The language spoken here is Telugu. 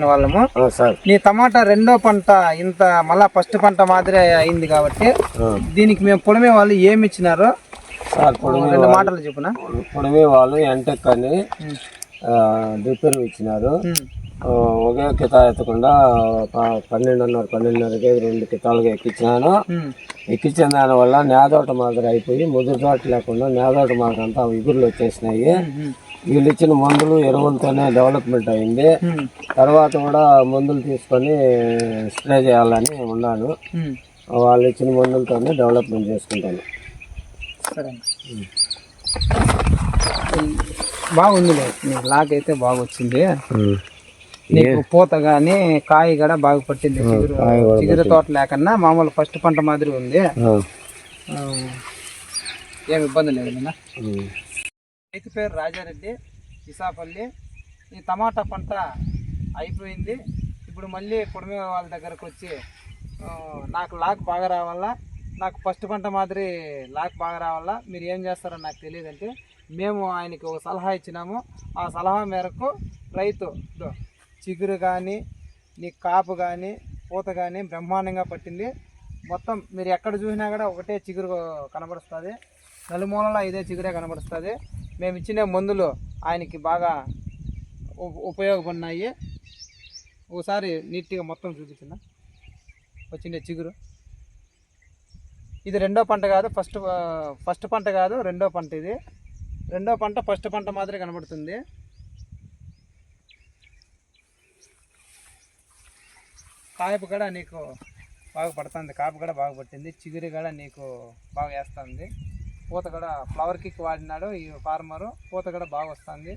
అని వాళ్ళము నీ టమాటా రెండో పంట ఇంత మళ్ళా ఫస్ట్ పంట మాదిరి అయింది కాబట్టి. దీనికి మేము పొడిమే వాళ్ళు ఏమి ఇచ్చినారో రెండు మాటలు చెప్పునా? పొడిమి వాళ్ళు ఎంటెక్ అని డ్రిప్పర్ ఇచ్చినారు. ఒకే కితా ఎత్తకుండా ఒక పన్నెండున్నర పన్నెండున్నరకి రెండు కితాలుగా ఎక్కించినాను. ఎక్కించిన దానివల్ల నేదోట మాదిరి అయిపోయి ముదురు తోట లేకుండా నేదోట మాదిరి అంతా ఇగురులు వచ్చేసినాయి. వీళ్ళు ఇచ్చిన మందులు ఎరువులతోనే డెవలప్మెంట్ అయింది. తర్వాత కూడా మందులు తీసుకొని స్ప్రే చేయాలని ఉన్నాను. వాళ్ళు ఇచ్చిన మందులతోనే డెవలప్మెంట్ చేసుకుంటాను. నీకు లాక్ అయితే బాగా వచ్చింది నీకు పూత గానీ కాయ కూడా బాగా పట్టింది. చిగురు తోట లేకన్నా మామూలు ఫస్ట్ పంట మాదిరి ఉంది. ఆ. ఆ, ఏం ఇబ్బంది లేదు. రైతు పేరు రాజారెడ్డి ఇసాపల్లి. ఈ టమాటా పంట అయిపోయింది. ఇప్పుడు మళ్ళీ కుడిమి వాళ్ళ దగ్గరకు వచ్చి నాకు లాక్ బాగా రావాలా? నాకు ఫస్ట్ పంట మాదిరి లాక్ బాగా రావాలా? మీరు ఏం చేస్తారో నాకు తెలియదంటే మేము ఆయనకి ఒక సలహా ఇచ్చినాము. ఆ సలహా మేరకు రైతు చిగురు కానీ నీ కాపు కానీ పూత కానీ బ్రహ్మాండంగా పట్టింది. మొత్తం మీరు ఎక్కడ చూసినా కూడా ఒకటే చిగురు కనబడుస్తుంది. నలుమూలలో ఇదే చిగురే కనబడుస్తుంది. మేము ఇచ్చిన మందులు ఆయనకి బాగా ఉపయోగపడినాయి. ఒకసారి నీట్గా మొత్తం చూపించిన? వచ్చిండే చిగురు. ఇది రెండో పంట కాదు ఫస్ట్ ఫస్ట్ పంట కాదు రెండో పంట ఇది. రెండో పంట ఫస్ట్ పంట మాదిరి కనబడుతుంది. కాయపు కూడా నీకు బాగా పడుతుంది. కాపు కూడా బాగా పట్టింది. చిగురు కూడా నీకు బాగా వేస్తుంది. పూత కూడా ఫ్లవర్ కిక్ వాడినాడు ఈ ఫార్మరు పూత కూడా బాగా వస్తుంది